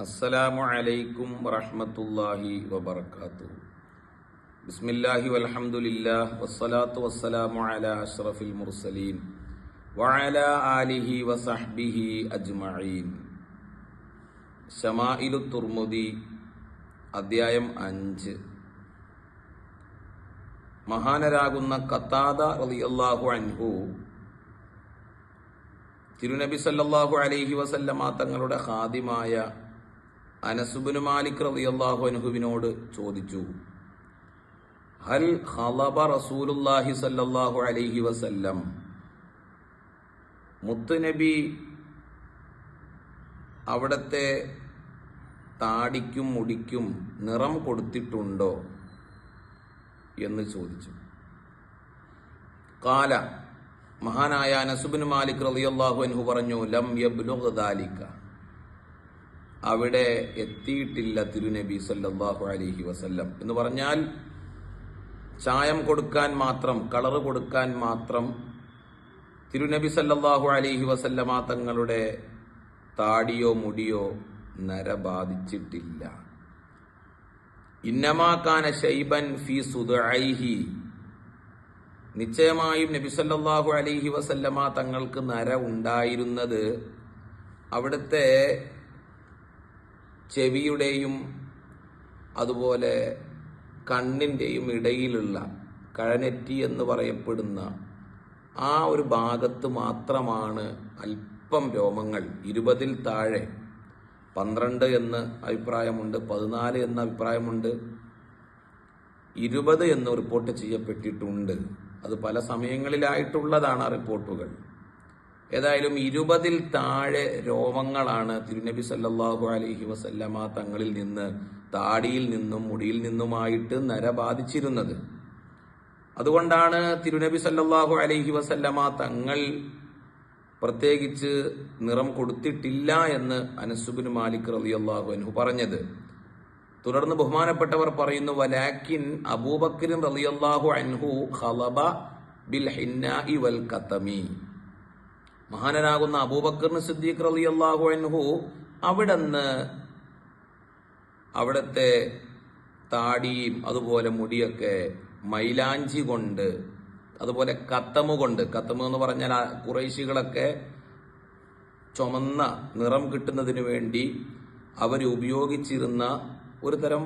അസ്സലാമു അലൈക്കും വറഹ്മത്തുള്ളാഹി വബർക്കാത്തു ബിസ്മില്ലാഹി വൽഹംദുലില്ലാഹ് വസ്സലാത്തു വസ്സലാമു അലാ അഷ്റഫിൽ മുർസലീൻ വഅലാ ആലിഹി വസഹ്ബിഹി അജ്മഈൻ. ഷമാഇലു തുർമുദി അദ്ധ്യായം അഞ്ച്. മഹാനരാകുന്ന കത്താദ റളിയല്ലാഹു അൻഹു തിരുനബി സല്ലല്ലാഹു അലൈഹി വസല്ലമ തങ്ങളുടെ ഖാദിമായ അനസുബിന് മാലിക് റളിയല്ലാഹു അൻഹുവിനോട് ചോദിച്ചു ഹൽ ഖലബ റസൂലുള്ളാഹി സല്ലല്ലാഹു അലൈഹി വസല്ലം? മുത്തുനബി അവിടത്തെ താടിക്കും മുടിക്കും നിറം കൊടുത്തിട്ടുണ്ടോ എന്ന് ചോദിച്ചു. കാല മഹാനായ അനസുബിൻ മാലിക് റളിയല്ലാഹു അൻഹു പറഞ്ഞു ലം യബ്ലുഗ് ദാലിക അവിടെ എത്തിയിട്ടില്ല തിരുനബി സല്ലാഹു അലഹി വസല്ലം. എന്ന് പറഞ്ഞാൽ ചായം കൊടുക്കാൻ മാത്രം കളർ കൊടുക്കാൻ മാത്രം തിരുനബി സല്ലാഹു അലഹി വസല്ലമ തങ്ങളുടെ താടിയോ മുടിയോ നര ബാധിച്ചിട്ടില്ല. ഇന്നമാക്കാന ഷൈബൻ ഫി സുദൈഹി. നിശ്ചയമായും നബി സല്ലല്ലാഹു അലൈഹി വസല്ലമ തങ്ങൾക്ക് നര ഉണ്ടായിരുന്നത് അവിടുത്തെ ചെവിയുടെയും അതുപോലെ കണ്ണിന്റെയും ഇടയിലുള്ള കഴനെറ്റി എന്ന് പറയപ്പെടുന്ന ആ ഒരു ഭാഗത്ത് മാത്രമാണ് അല്പം രോമങ്ങൾ. ഇരുപതിൽ താഴെ. പന്ത്രണ്ട് എന്ന് അഭിപ്രായമുണ്ട്. പതിനാല് എന്ന അഭിപ്രായമുണ്ട്. ഇരുപത് എന്ന് റിപ്പോർട്ട് ചെയ്യപ്പെട്ടിട്ടുണ്ട്. അത് പല സമയങ്ങളിലായിട്ടുള്ളതാണ് ആ റിപ്പോർട്ടുകൾ. ഏതായാലും ഇരുപതിൽ താഴെ രോമങ്ങളാണ് തിരുനബി സല്ലാഹു അലഹി വസല്ലമ തങ്ങളിൽ നിന്ന് താടിയിൽ നിന്നും മുടിയിൽ നിന്നുമായിട്ട് നര ബാധിച്ചിരുന്നത്. അതുകൊണ്ടാണ് തിരുനബി സല്ലാഹു അലഹി വസല്ലമ തങ്ങൾ പ്രത്യേകിച്ച് നിറം കൊടുത്തിട്ടില്ല എന്ന് അനസുബിന് മാലിക് റളിയല്ലാഹു അൻഹു പറഞ്ഞത്. തുടർന്ന് ബഹുമാനപ്പെട്ടവർ പറയുന്നു വലാക്കിൻ അബൂബക്കർ റളിയല്ലാഹു അൻഹു ഖലബ ബിൽ ഹിന്നാഇ വൽ കതമി മഹാനരാകുന്ന അബൂബക്കറിന് സിദ്ദീഖ് റളിയല്ലാഹു അൻഹു അവിടുന്ന് അവിടത്തെ താടിയും അതുപോലെ മുടിയൊക്കെ മൈലാഞ്ചി കൊണ്ട് അതുപോലെ കത്തമു കൊണ്ട് കത്തമു എന്ന് പറഞ്ഞാൽ കുറേശികളൊക്കെ ചുമന്ന നിറം കിട്ടുന്നതിന് വേണ്ടി അവർ ഉപയോഗിച്ചിരുന്ന ഒരു തരം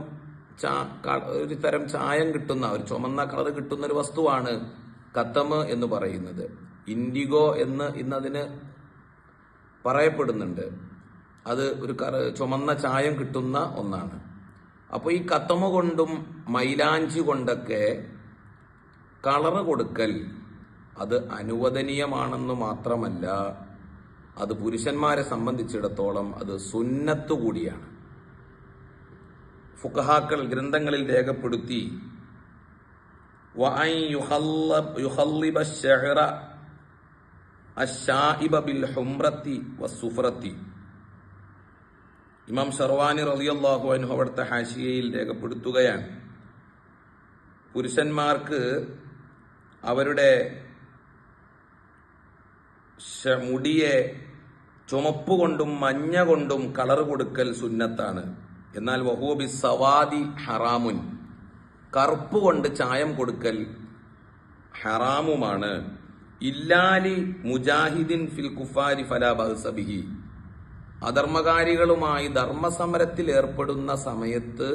ഒരു തരം ചായം കിട്ടുന്ന ഒരു ചുമന്ന കളർ കിട്ടുന്ന ഒരു വസ്തുവാണ് കത്തമ് എന്ന് പറയുന്നത്. ഇൻഡിഗോ എന്ന് ഇന്നതിന് പറയപ്പെടുന്നുണ്ട്. അത് ഒരു കറ ചുമന്ന ചായം കിട്ടുന്ന ഒന്നാണ്. അപ്പോൾ ഈ കത്തമ കൊണ്ടും മൈലാഞ്ചി കൊണ്ടൊക്കെ കളറ് കൊടുക്കൽ അത് അനുവദനീയമാണെന്ന് മാത്രമല്ല അത് പുരുഷന്മാരെ സംബന്ധിച്ചിടത്തോളം അത് സുന്നത്തു കൂടിയാണ്. ഫുഖഹാക്കൾ ഗ്രന്ഥങ്ങളിൽ രേഖപ്പെടുത്തി ബിൽ ഹുംറത്തി ഇമാം ഷർവാനി റളിയല്ലാഹു അൻഹു അവിടുത്തെ ഹാഷിയയിൽ രേഖപ്പെടുത്തുകയാണ്. പുരുഷന്മാർക്ക് അവരുടെ മുടിയെ ചുമപ്പ് കൊണ്ടും മഞ്ഞ കൊണ്ടും കളർ കൊടുക്കൽ സുന്നത്താണ്. എന്നാൽ വഹൂബി സവാദി ഹറാമുൻ. കറുപ്പ് കൊണ്ട് ചായം കൊടുക്കൽ ഹറാമുമാണ്. ഇല്ലാലി മുജാഹിദിൻ ഫിൽ കുഫാരി ഫലാ ബഹ്സബിഹി അധർമ്മകാരികളുമായി ധർമ്മസമരത്തിൽ ഏർപ്പെടുന്ന സമയത്ത്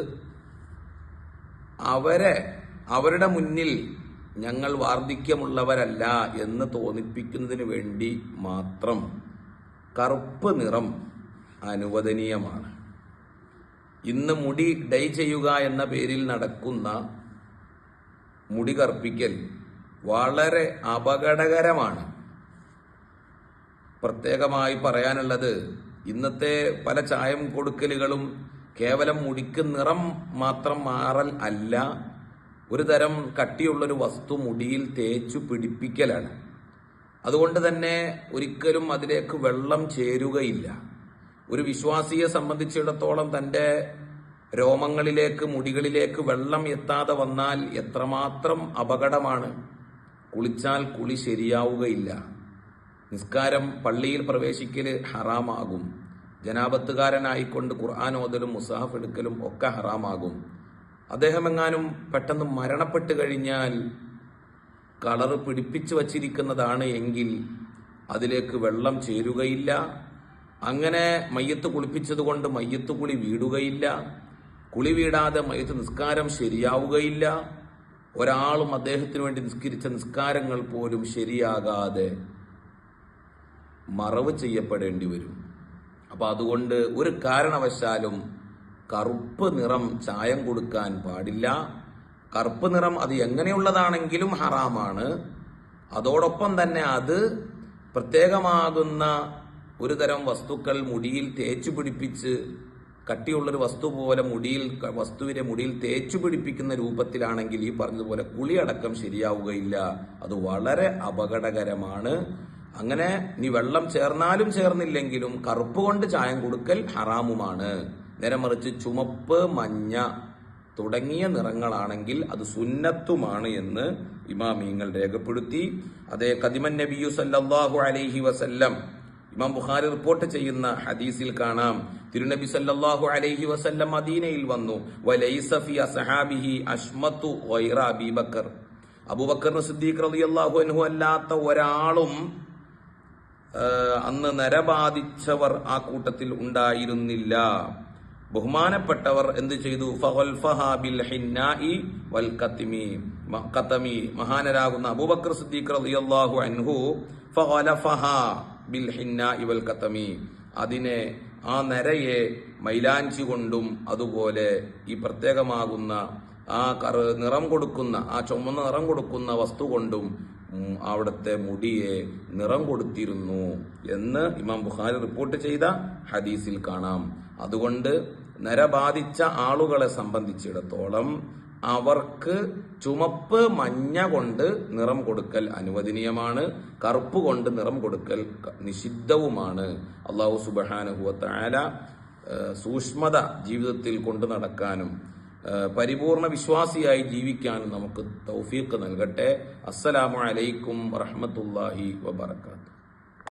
അവരെ അവരുടെ മുന്നിൽ ഞങ്ങൾ വാർദ്ധക്യമുള്ളവരല്ല എന്ന് തോന്നിപ്പിക്കുന്നതിന് വേണ്ടി മാത്രം കറുപ്പ് നിറം അനുവദനീയമാണ്. ഇന്ന് മുടി ഡൈ ചെയ്യുക എന്ന പേരിൽ നടക്കുന്ന മുടി കറുപ്പിക്കൽ വളരെ അപകടകരമാണ്. പ്രത്യേകമായി പറയാനുള്ളത് ഇന്നത്തെ പല ചായം കൊടുക്കലുകളും കേവലം മുടിക്ക് നിറം മാത്രം മാറൽ അല്ല ഒരു തരം കട്ടിയുള്ളൊരു വസ്തു മുടിയിൽ തേച്ചു പിടിപ്പിക്കലാണ്. അതുകൊണ്ട് തന്നെ ഒരിക്കലും അതിലേക്ക് വെള്ളം ചേരുകയില്ല. ഒരു വിശ്വാസിയെ സംബന്ധിച്ചിടത്തോളം തന്റെ രോമങ്ങളിലേക്ക് മുടികളിലേക്ക് വെള്ളം എത്താതെ വന്നാൽ എത്രമാത്രം അപകടമാണ്. കുളിച്ചാൽ കുളി ശരിയാവുകയില്ല. നിസ്കാരം പള്ളിയിൽ പ്രവേശിക്കൽ ഹറാമാകും. ജനാപത്തുകാരനായിക്കൊണ്ട് ഖുർആൻ ഓതലും മുസാഫ് എടുക്കലും ഒക്കെ ഹറാമാകും. അദ്ദേഹം എങ്ങാനും പെട്ടെന്ന് മരണപ്പെട്ട് കഴിഞ്ഞാൽ കളർ പിടിപ്പിച്ചു വച്ചിരിക്കുന്നതാണ് എങ്കിൽ അതിലേക്ക് വെള്ളം ചേരുകയില്ല. അങ്ങനെ മയ്യത്ത് കുളിപ്പിച്ചത് കൊണ്ട് മയ്യത്ത് കുളി വീടുകയില്ല. കുളി വീടാതെ മയ്യത്ത് നിസ്കാരം ശരിയാവുകയില്ല. ഒരാളും അദ്ദേഹത്തിന് വേണ്ടി നിസ്കരിച്ച നിസ്കാരങ്ങൾ പോലും ശരിയാകാതെ മറവ് ചെയ്യപ്പെടേണ്ടി വരും. അപ്പൊ അതുകൊണ്ട് ഒരു കാരണവശാലും കറുപ്പ് നിറം ചായം കൊടുക്കാൻ പാടില്ല. കറുപ്പ് നിറം അത് എങ്ങനെയുള്ളതാണെങ്കിലും ഹറാമാണ്. അതോടൊപ്പം തന്നെ അത് പ്രത്യേകമാകുന്ന ഒരു തരം വസ്തുക്കൾ മുടിയിൽ തേച്ചു പിടിപ്പിച്ച് കട്ടിയുള്ളൊരു വസ്തു പോലെ മുടിയിൽ വസ്തുവിനെ മുടിയിൽ തേച്ചു പിടിപ്പിക്കുന്ന രൂപത്തിലാണെങ്കിൽ ഈ പറഞ്ഞതുപോലെ കുളി അടക്കം ശരിയാവുകയില്ല. അത് വളരെ അപകടകരമാണ്. അങ്ങനെ നീ വെള്ളം ചേർന്നാലും ചേർന്നില്ലെങ്കിലും കറുപ്പ് കൊണ്ട് ചായം കൊടുക്കൽ ഹറാമുമാണ്. നേരെ മറിച്ച് ചുമപ്പ് മഞ്ഞ തുടങ്ങിയ നിറങ്ങളാണെങ്കിൽ അത് സുന്നത്തുമാണ് എന്ന് ഇമാമീങ്ങൾ രേഖപ്പെടുത്തി. അതേ കദിമൻ നബിയു സല്ലാഹു അലൈഹി വസല്ലം ഇമാം ബുഖാരി റിപ്പോർട്ട് ചെയ്യുന്ന ഹദീസിൽ കാണാം. തിരുനബി സല്ലല്ലാഹു അലൈഹി വസല്ലം മദീനയിൽ വന്നു. വലൈസ ഫി അസ്ഹാബിഹി അഷ്മത്തു വൈറ അബീബക്കർ. അബൂബക്കർ സിദ്ദീഖ് റളിയല്ലാഹു അൻഹു അല്ലാത്ത ഒരാളും അന്ന് നരബാധിച്ചവർ ആ കൂട്ടത്തിൽ ഉണ്ടായിരുന്നില്ല. ബഹുമാനപ്പെട്ടവർ എന്ത് ചെയ്തു? മഹാനരാകുന്ന അബൂബക്കർ സിദ്ദീഖ് റളിയല്ലാഹു അൻഹു ഫഹലഫഹ ബിൽ ഇവൽ വൽ കത്തമി. അതിനെ ആ നരയെ മൈലാഞ്ചി കൊണ്ടും അതുപോലെ ഈ പ്രത്യേകമാകുന്ന ആ കറ നിറം കൊടുക്കുന്ന ആ ചുമന്ന നിറം കൊടുക്കുന്ന വസ്തു കൊണ്ടും അവിടുത്തെ മുടിയെ നിറം കൊടുത്തിരുന്നു എന്ന് ഇമാം ബുഖാരി റിപ്പോർട്ട് ചെയ്ത ഹദീസിൽ കാണാം. അതുകൊണ്ട് നര ബാധിച്ച ആളുകളെ സംബന്ധിച്ചിടത്തോളം അവർക്ക് ചുമപ്പ് മഞ്ഞ കൊണ്ട് നിറം കൊടുക്കൽ അനുവദനീയമാണ്. കറുപ്പ് കൊണ്ട് നിറം കൊടുക്കൽ നിഷിദ്ധവുമാണ്. അള്ളാഹു സുബാനുഭവത്തായ സൂക്ഷ്മത ജീവിതത്തിൽ കൊണ്ടു നടക്കാനും പരിപൂർണ വിശ്വാസിയായി ജീവിക്കാനും നമുക്ക് തൗഫീഖ് നൽകട്ടെ. അസ്സലാമു അലൈക്കും വറഹ്മത്തുള്ളാഹി വബറകാതുഹു.